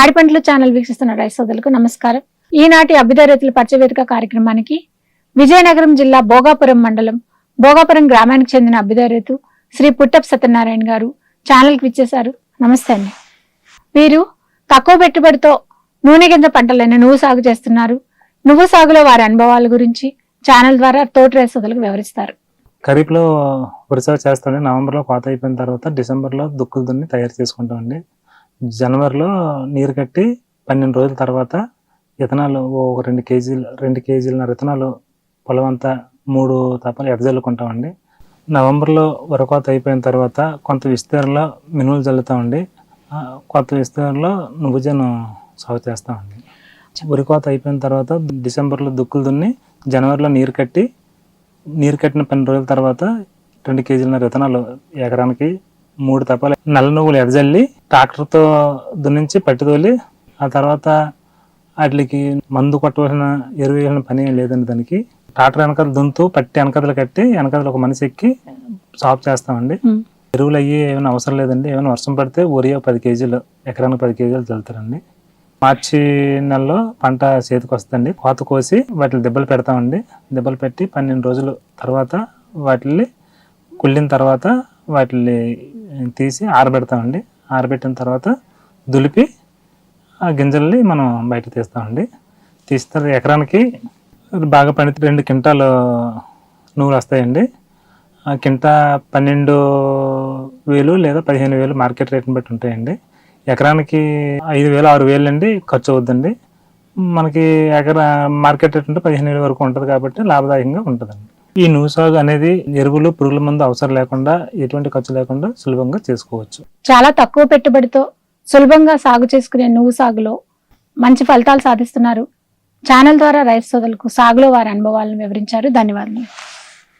పాడి పంటలు ఛానల్ వీక్షిస్తున్న రైస్ సోదరులకు నమస్కారం. ఈనాటి అభ్యుదయ రైతుల పరిచయవేదిక కార్యక్రమానికి విజయనగరం జిల్లా భోగాపురం మండలం భోగాపురం గ్రామానికి చెందిన అభ్యుదయ రైతు శ్రీ పుట్టప్ సత్యనారాయణ గారు ఛానల్కి విచ్చేశారు. నమస్తే అండి. వీరు తక్కువ పెట్టుబడితో నూనె గింజ పంటలైన నువ్వు సాగు చేస్తున్నారు. నువ్వు సాగులో వారి అనుభవాల గురించి ఛానల్ ద్వారా తోటి రైతు సోదరులకు వివరిస్తారు. ఖరీఫ్లో వరుసగా చేస్తామండి. నవంబర్లో కోత అయిపోయిన తర్వాత డిసెంబర్లో దుక్కులు దున్ని తయారు చేసుకుంటామండి. జనవరిలో నీరు కట్టి పన్నెండు రోజుల తర్వాత ఇథనాలు ఒక రెండు కేజీలు రెండు కేజీలన్నర ఇథనాలు పొలం అంతా మూడు తప్పలు ఎదజల్లుకుంటామండి నవంబర్లో వరకోత అయిపోయిన తర్వాత కొంత విస్తీర్ణంలో మినుములు చల్లుతామండి కొత్త విస్తీర్ణంలో నువ్వుజను సాగు చేస్తామండి. ఉరికోత అయిపోయిన తర్వాత డిసెంబర్లో దుక్కులు దున్ని జనవరిలో నీరు కట్టి నీరు కట్టిన పన్నెండు రోజుల తర్వాత రెండు కేజీల విత్తనాలు ఎకరానికి మూడు తపాలు నల్ల నువ్వులు ఎదజల్లి ట్రాక్టర్తో దున్నించి పట్టి తోలి ఆ తర్వాత వాటికి మందు కొట్టవలసిన ఎరువు వేయాల్సిన పని ఏం లేదండి దానికి. ట్రాక్టర్ వెనకాల దున్నుతూ పట్టి వెనకదలు కట్టి వెనకదలు ఒక మనిషి ఎక్కి సాఫ్ చేస్తామండి. ఎరువులు అయ్యి ఏమైనా అవసరం లేదండి. ఏమైనా వర్షం పడితే ఒరియా పది కేజీలు ఎకరానికి పది కేజీలు చల్లుతారండి మార్చి నెలలో పంట చేతికి వస్తుందండి. కోత కోసి వాటిని దెబ్బలు పెడతామండి. దెబ్బలు పెట్టి పన్నెండు రోజులు తర్వాత వాటిని కుళ్ళిన తర్వాత వాటిని తీసి ఆరబెడతామండి. ఆరబెట్టిన తర్వాత దులిపి ఆ గింజల్ని మనం బయట తీస్తామండి. తీసిన ఎకరానికి బాగా పండితే రెండు క్వింటాలు నూనె వస్తాయండి. ఆ కింట పన్నెండు వేలు లేదా పదిహేను వేలు మార్కెట్ రేట్ని బట్టి ఉంటాయండి. ఎకరానికి ఐదు వేలు ఆరు వేలు అండి ఖర్చు అవుద్దండి. మనకి ఎకరా మార్కెట్ రేట్ ఉంటే పదిహేను వేల వరకు ఉంటుంది కాబట్టి లాభదాయకంగా ఉంటుందండి. ఈ నువ్వు సాగు అనేది ఎరువులు పురుగుల మందు అవసరం లేకుండా ఎటువంటి ఖర్చు లేకుండా సులభంగా చేసుకోవచ్చు. చాలా తక్కువ పెట్టుబడితో సులభంగా సాగు చేసుకునే నువ్వు సాగులో మంచి ఫలితాలు సాధిస్తున్నారు. ఛానల్ ద్వారా రైతు సోదరులకు సాగులో వారి అనుభవాలను వివరించారు. ధన్యవాదాలు